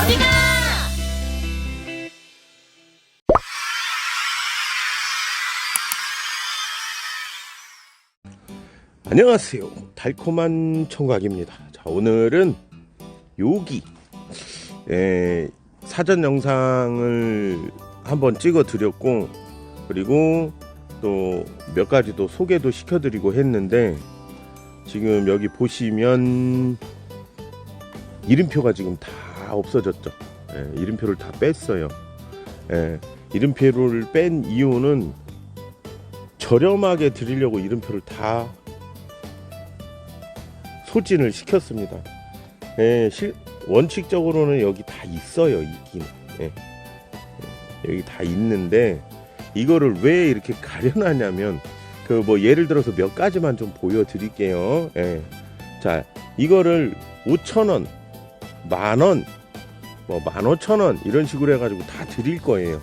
어디가? 안녕하세요. 달콤한 청각입니다. 자, 오늘은 요기 에, 사전 영상을 한번 찍어 드렸고 그리고 또 몇 가지 도 소개도 시켜 드리고 했는데 지금 여기 보시면 이름표가 지금 다 없어졌죠. 예, 이름표를 다 뺐어요. 예, 이름표를 뺀 이유는 저렴하게 드리려고 이름표를 다 소진을 시켰습니다. 예, 실, 원칙적으로는 여기 다 있어요, 있긴. 예. 예, 여기 다 있는데 이거를 왜 이렇게 가려놨냐면 그 뭐 예를 들어서 몇 가지만 좀 보여드릴게요. 예. 자, 이거를 5천 원, 만 원, 뭐만 오천 원 이런 식으로 해가지고 다 드릴 거예요.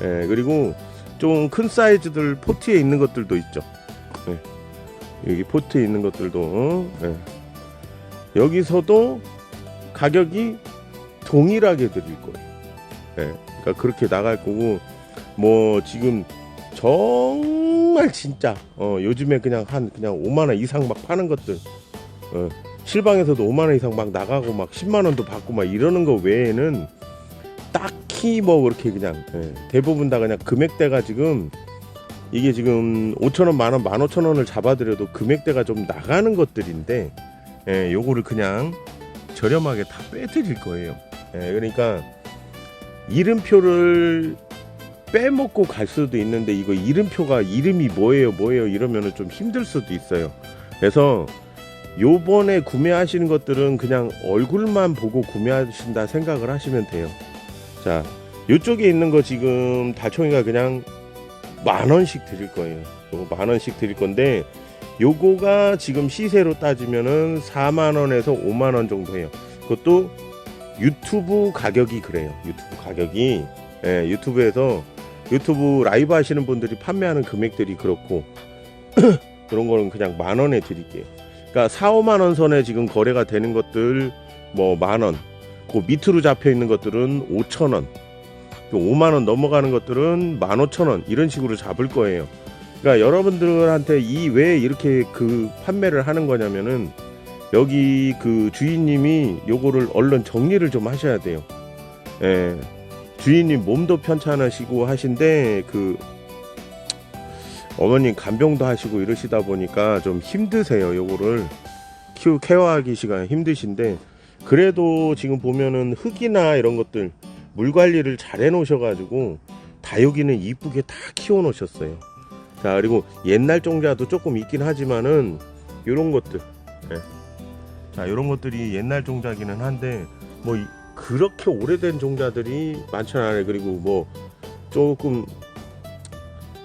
예, 그리고 좀 큰 사이즈들 포트에 있는 것들도 있죠. 예. 여기 포트에 있는 것들도 예. 여기서도 가격이 동일하게 드릴 거예요. 예. 그러니까 그렇게 나갈 거고 뭐 지금 정말 진짜 어 요즘에 그냥 한 그냥 5만 원 이상 막 파는 것들 어 실방에서도 5만 원 이상 막 나가고 막 10만 원도 받고 막 이러는 거 외에는 딱히 뭐 그렇게 그냥 예. 대부분 다 그냥 금액대가 지금 이게 지금 5천 원, 만 원, 만 오천 원을 잡아드려도 금액대가 좀 나가는 것들인데, 예, 요거를 그냥 저렴하게 다 빼드릴 거예요. 예, 그러니까 이름표를 빼먹고 갈 수도 있는데 이거 이름표가 이름이 뭐예요, 뭐예요 이러면은 좀 힘들 수도 있어요. 그래서 요번에 구매하시는 것들은 그냥 얼굴만 보고 구매하신다 생각을 하시면 돼요. 자, 요쪽에 있는 거 지금 달총이가 그냥 만 원씩 드릴 거예요. 요거 만 원씩 드릴 건데 요거가 지금 시세로 따지면은 4만 원에서 5만 원 정도 해요. 그것도 유튜브 가격이 그래요. 유튜브 가격이 예, 유튜브에서 유튜브 라이브 하시는 분들이 판매하는 금액들이 그렇고 그런 거는 그냥 만 원에 드릴게요. 그러니까 4, 5만 원 선에 지금 거래가 되는 것들 뭐 만 원, 그 밑으로 잡혀 있는 것들은 5천 원, 5만 원 넘어가는 것들은 15,000원 이런 식으로 잡을 거예요. 그러니까 여러분들한테 이 왜 이렇게 그 판매를 하는 거냐면은 여기 그 주인님이 요거를 얼른 정리를 좀 하셔야 돼요. 예. 주인님 몸도 편찮으시고 하신데 그 어머님 간병도 하시고 이러시다 보니까 좀 힘드세요. 요거를 키우 케어하기 시간 힘드신데 그래도 지금 보면은 흙이나 이런 것들 물 관리를 잘 해놓으셔가지고 다육이는 이쁘게 다 키워놓으셨어요. 자 그리고 옛날 종자도 조금 있긴 하지만은 이런 것들, 예. 자 이런 것들이 옛날 종자기는 한데 뭐 이- 그렇게 오래된 종자들이 많지는 않아요. 그리고 뭐 조금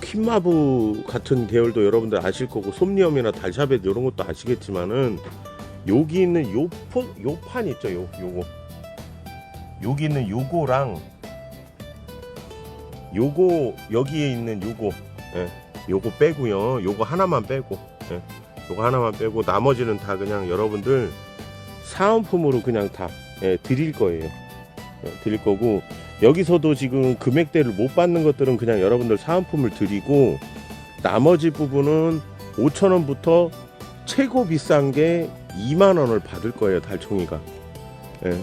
퀸마브 같은 계열도 여러분들 아실 거고 솜니엄이나 달샤벳 이런 것도 아시겠지만은 여기 있는 요포 요판 있죠, 요 요거. 여기 있는 요거랑 요거 여기에 있는 요거. 예, 요거 빼고요. 요거 하나만 빼고. 예, 요거 하나만 빼고 나머지는 다 그냥 여러분들 사은품으로 그냥 다 예, 드릴 거예요. 예, 드릴 거고 여기서도 지금 금액대를 못 받는 것들은 그냥 여러분들 사은품을 드리고 나머지 부분은 5천원부터 최고 비싼 게 2만원을 받을 거예요 달총이가 예.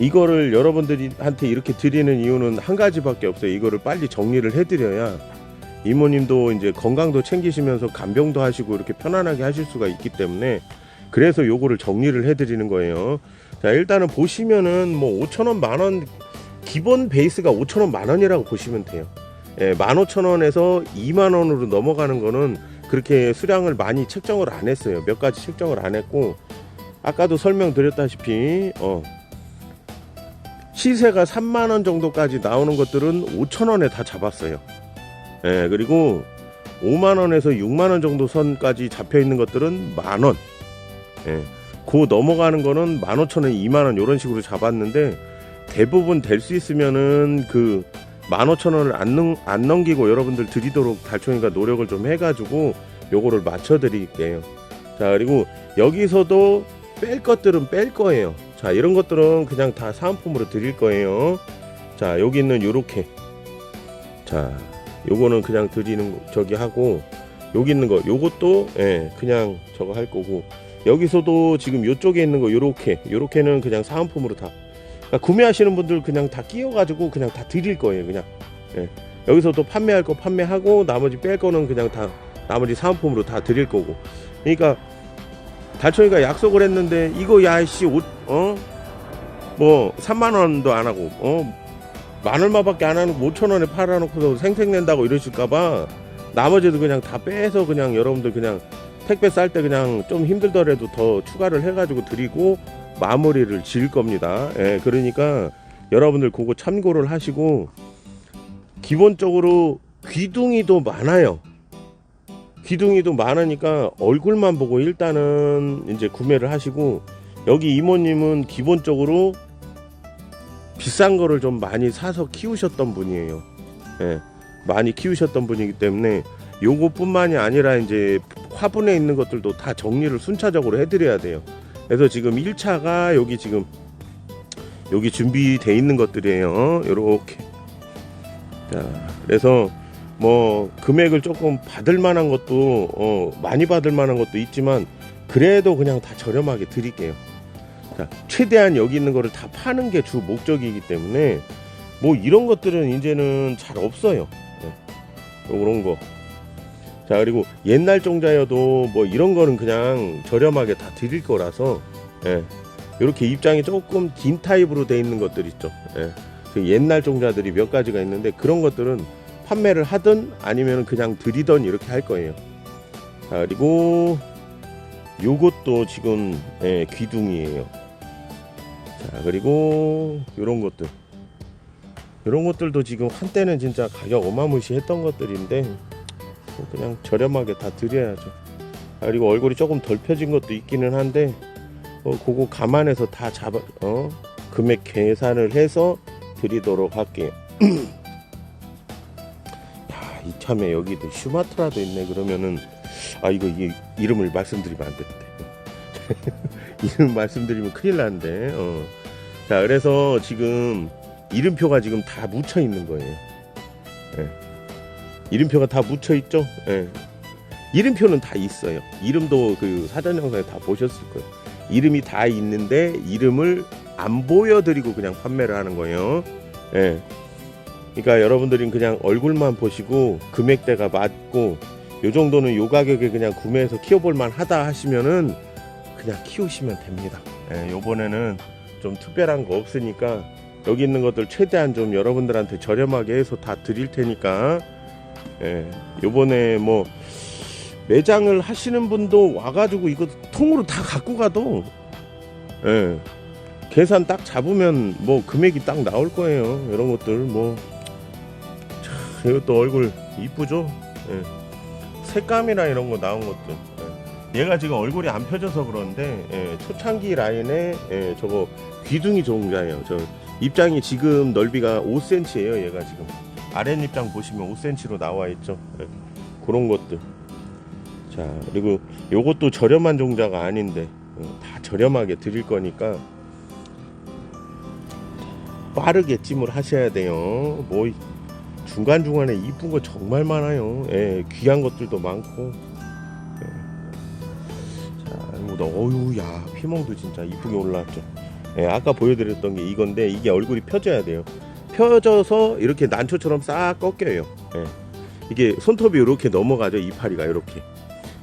이거를 여러분들한테 이렇게 드리는 이유는 한 가지밖에 없어요. 이거를 빨리 정리를 해드려야 이모님도 이제 건강도 챙기시면서 간병도 하시고 이렇게 편안하게 하실 수가 있기 때문에 그래서 요거를 정리를 해드리는 거예요. 자 일단은 보시면은 뭐 5천 원, 만원 기본 베이스가 5천 원, 만 원이라고 보시면 돼요. 예, 15,000원에서 2만 원으로 넘어가는 거는 그렇게 수량을 많이 책정을 안 했어요. 몇 가지 책정을 안 했고 아까도 설명드렸다시피 어 시세가 3만 원 정도까지 나오는 것들은 5천 원에 다 잡았어요. 예, 그리고 5만 원에서 6만 원 정도 선까지 잡혀 있는 것들은 만 원. 예. 그 넘어가는 거는 15,000원, 2만 원 이런 식으로 잡았는데 대부분 될 수 있으면은 그 15,000원을 안, 넘, 안 넘기고 여러분들 드리도록 달총이가 노력을 좀 해가지고 요거를 맞춰 드릴게요. 자, 그리고 여기서도 뺄 것들은 뺄 거예요. 자 이런 것들은 그냥 다 사은품으로 드릴 거예요 자 여기 있는 요렇게 자 요거는 그냥 드리는 거- 저기 하고 여기 있는 거 요것도 예 그냥 저거 할 거고 여기서도 지금 요쪽에 있는 거 요렇게 요렇게는 그냥 사은품으로 다 그러니까 구매하시는 분들 그냥 다 끼워 가지고 그냥 다 드릴 거예요 그냥. 예. 여기서도 판매할 거 판매하고 나머지 뺄 거는 그냥 다 나머지 사은품으로 다 드릴 거고. 그러니까 달총이가 약속을 했는데 이거 야씨 옷 어 뭐 3만 원도 안 하고 어 만 얼마밖에 안 하는 거 5천 원에 팔아놓고서 생색낸다고 이러실까봐 나머지도 그냥 다 빼서 그냥 여러분들 그냥 택배 쌀 때 그냥 좀 힘들더라도 더 추가를 해가지고 드리고 마무리를 지을 겁니다. 예, 그러니까 여러분들 그거 참고를 하시고 기본적으로 귀둥이도 많아요. 귀둥이도 많으니까 얼굴만 보고 일단은 이제 구매를 하시고 여기 이모님은 기본적으로 비싼 거를 좀 많이 사서 키우셨던 분이에요. 예, 많이 키우셨던 분이기 때문에 요것뿐만이 아니라 이제 화분에 있는 것들도 다 정리를 순차적으로 해드려야 돼요. 그래서 지금 1차가 여기 지금 여기 준비돼 있는 것들이에요. 요렇게. 자, 그래서 뭐 금액을 조금 받을 만한 것도 어, 많이 받을 만한 것도 있지만 그래도 그냥 다 저렴하게 드릴게요. 자, 최대한 여기 있는 거를 다 파는 게 주 목적이기 때문에 뭐 이런 것들은 이제는 잘 없어요. 네. 이런 거. 자 그리고 옛날 종자여도 뭐 이런 거는 그냥 저렴하게 다 드릴 거라서 예. 이렇게 입장이 조금 긴 타입으로 돼 있는 것들 있죠. 예. 그 옛날 종자들이 몇 가지가 있는데 그런 것들은 판매를 하든 아니면 그냥 드리던 이렇게 할 거예요. 자, 그리고 요것도 지금 예, 귀둥이에요. 자 그리고 요런 것들 이런 것들도 지금 한때는 진짜 가격 어마무시했던 것들인데 뭐 그냥 저렴하게 다 드려야죠. 아, 그리고 얼굴이 조금 덜 펴진 것도 있기는 한데 어, 그거 감안해서 다 잡아 어 금액 계산을 해서 드리도록 할게요. 야 이참에 여기도 슈마트라도 있네 그러면은 아 이거 이, 이름을 말씀드리면 안 되는데 이름 말씀드리면 큰일 나는데 어. 자 그래서 지금 이름표가 지금 다 묻혀 있는 거예요. 예. 이름표가 다 묻혀 있죠. 예. 이름표는 다 있어요. 이름도 그 사전 영상에 다 보셨을 거예요. 이름이 다 있는데 이름을 안 보여드리고 그냥 판매를 하는 거예요. 예. 그러니까 여러분들이 그냥 얼굴만 보시고 금액대가 맞고 요 정도는 요 가격에 그냥 구매해서 키워볼 만하다 하시면은 그냥 키우시면 됩니다. 예, 요번에는 좀 특별한 거 없으니까 여기 있는 것들 최대한 좀 여러분들한테 저렴하게 해서 다 드릴 테니까 예, 요번에 뭐 매장을 하시는 분도 와가지고 이거 통으로 다 갖고 가도 예, 계산 딱 잡으면 뭐 금액이 딱 나올 거예요. 이런 것들 뭐 참, 이것도 얼굴 이쁘죠? 예. 색감이나 이런 거 나온 것들. 예. 얘가 지금 얼굴이 안 펴져서 그런데 예, 초창기 라인에 예, 저거 귀둥이 종자예요. 저 입장이 지금 넓이가 5cm예요. 얘가 지금 아랫 입장 보시면 5cm로 나와 있죠. 예. 그런 것들. 자 그리고 요것도 저렴한 종자가 아닌데 어, 다 저렴하게 드릴 거니까 빠르게 찜을 하셔야 돼요. 뭐 중간 중간에 이쁜 거 정말 많아요. 예, 귀한 것들도 많고. 예. 자, 뭐 어유, 야 피멍도 진짜 이쁘게 올라왔죠. 예, 아까 보여드렸던 게 이건데 이게 얼굴이 펴져야 돼요. 펴져서 이렇게 난초처럼 싹 꺾여요. 예. 이게 손톱이 이렇게 넘어가죠. 이파리가 이렇게.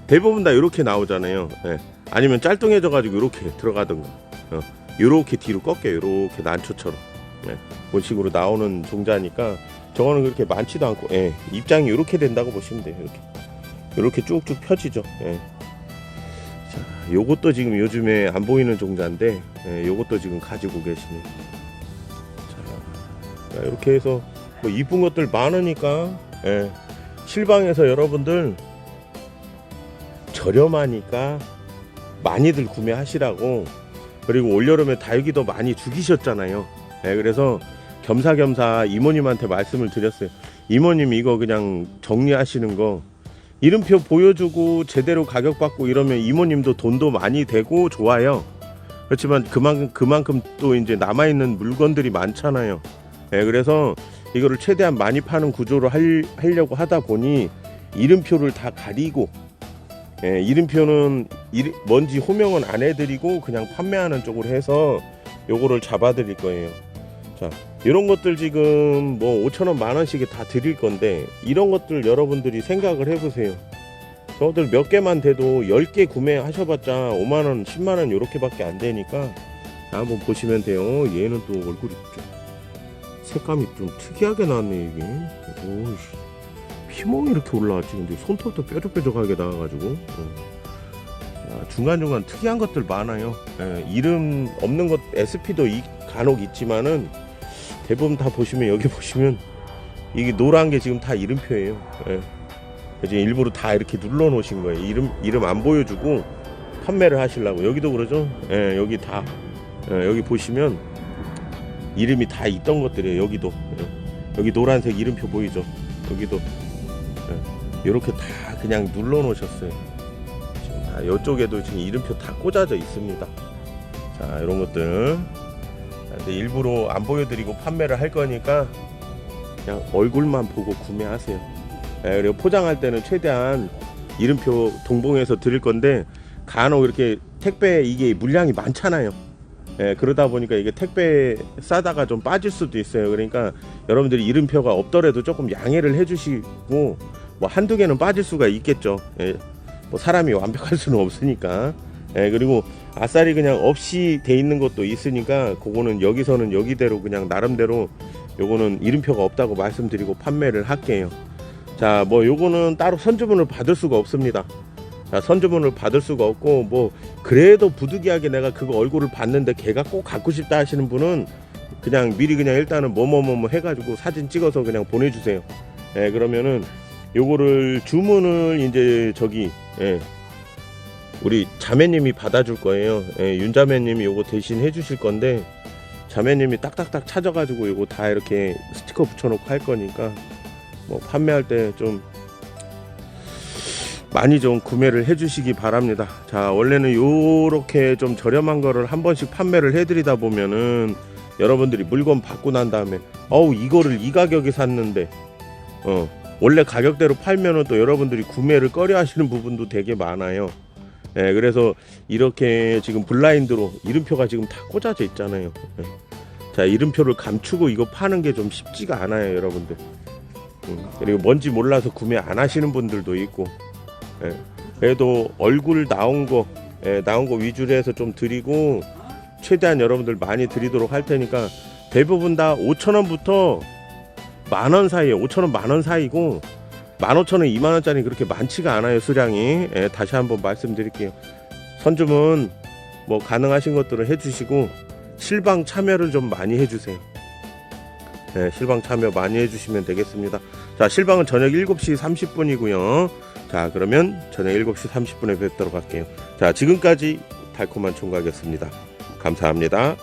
대부분 다 이렇게 나오잖아요. 예. 아니면 짤뚱해져 가지고 이렇게 들어가던가. 어. 이렇게 뒤로 꺾여요. 이렇게 난초처럼. 예. 그런 식으로 나오는 종자니까 저거는 그렇게 많지도 않고 예. 입장이 이렇게 된다고 보시면 돼요. 이렇게. 이렇게 쭉쭉 펴지죠. 예. 자, 요것도 지금 요즘에 안 보이는 종자인데 예, 요것도 지금 가지고 계시네. 자, 자, 이렇게 해서 뭐 이쁜 것들 많으니까 예. 실방에서 여러분들 저렴하니까 많이들 구매하시라고 그리고 올여름에 다육이도 많이 죽이셨잖아요. 예, 그래서 겸사겸사 이모님한테 말씀을 드렸어요. 이모님 이거 그냥 정리하시는 거 이름표 보여주고 제대로 가격 받고 이러면 이모님도 돈도 많이 되고 좋아요. 그렇지만 그만큼 그만큼 또 이제 남아 있는 물건들이 많잖아요. 예, 그래서 이거를 최대한 많이 파는 구조로 할, 하려고 하다 보니 이름표를 다 가리고 예, 이름표는 이름- 뭔지 호명은 안 해드리고 그냥 판매하는 쪽으로 해서 요거를 잡아드릴 거예요. 자, 이런 것들 지금 뭐 5천 원, 만 원씩에 다 드릴 건데 이런 것들 여러분들이 생각을 해보세요. 저들 몇 개만 돼도 10개 구매하셔봤자 5만 원, 10만 원 요렇게밖에 안 되니까 한번 보시면 돼요. 얘는 또 얼굴이 좀 색감이 좀 특이하게 나왔네 이게. 오씨. 피멍이 이렇게 올라왔지. 근데 손톱도 뾰족뾰족하게 나와가지고. 어. 아, 중간중간 특이한 것들 많아요. 예, 이름 없는 것 SP도 간혹 있지만은 대부분 다 보시면 여기 보시면 이게 노란 게 지금 다 이름표예요. 예. 그래서 일부러 다 이렇게 눌러 놓으신 거예요. 이름 이름 안 보여주고 판매를 하시려고. 여기도 그러죠. 예, 여기 다 예, 여기 보시면 이름이 다 있던 것들이에요. 여기도 예. 여기 노란색 이름표 보이죠. 여기도 이렇게 다 그냥 눌러 놓으셨어요. 다 이쪽에도 지금 이름표 다 꽂아져 있습니다. 자, 이런 것들. 자, 근데 일부러 안 보여드리고 판매를 할 거니까 그냥 얼굴만 보고 구매하세요. 예, 그리고 포장할 때는 최대한 이름표 동봉해서 드릴 건데 간혹 이렇게 택배 이게 물량이 많잖아요. 예, 그러다 보니까 이게 택배 싸다가 좀 빠질 수도 있어요. 그러니까 여러분들이 이름표가 없더라도 조금 양해를 해주시고 뭐 한두 개는 빠질 수가 있겠죠. 예, 뭐 사람이 완벽할 수는 없으니까. 예, 그리고 아싸리 그냥 없이 돼 있는 것도 있으니까 그거는 여기서는 여기대로 그냥 나름대로 요거는 이름표가 없다고 말씀드리고 판매를 할게요. 자, 뭐 요거는 따로 선주문을 받을 수가 없습니다. 자, 선주문을 받을 수가 없고 뭐 그래도 부득이하게 내가 그거 얼굴을 봤는데 걔가 꼭 갖고 싶다 하시는 분은 그냥 미리 그냥 일단은 뭐뭐뭐뭐 해가지고 사진 찍어서 그냥 보내주세요. 예, 그러면은 요거를 주문을 이제 저기 예, 우리 자매님이 받아줄 거예요. 예, 윤 자매님이 요거 대신 해주실 건데 자매님이 딱딱딱 찾아가지고 요거 다 이렇게 스티커 붙여놓고 할 거니까 뭐 판매할 때 좀 많이 좀 구매를 해주시기 바랍니다. 자 원래는 요렇게 좀 저렴한 거를 한 번씩 판매를 해드리다 보면은 여러분들이 물건 받고 난 다음에 어우 이거를 이 가격에 샀는데 어 원래 가격대로 팔면은 또 여러분들이 구매를 꺼려 하시는 부분도 되게 많아요. 예, 그래서 이렇게 지금 블라인드로 이름표가 지금 다 꽂아져 있잖아요. 예. 자, 이름표를 감추고 이거 파는 게 좀 쉽지가 않아요, 여러분들. 음, 그리고 뭔지 몰라서 구매 안 하시는 분들도 있고. 예. 그래도 얼굴 나온 거, 예, 나온 거 위주로 해서 좀 드리고 최대한 여러분들 많이 드리도록 할 테니까 대부분 다 5,000원부터 만 원 사이에 5천 원, 만 원 사이고 만 오천 원, 이만 원짜리 그렇게 많지가 않아요 수량이. 예, 다시 한번 말씀드릴게요. 선주문 뭐 가능하신 것들을 해주시고 실방 참여를 좀 많이 해주세요. 예, 실방 참여 많이 해주시면 되겠습니다. 자, 실방은 저녁 7시 30분이고요. 자, 그러면 저녁 7시 30분에 뵙도록 할게요. 자, 지금까지 달콤한 총각이었습니다. 감사합니다.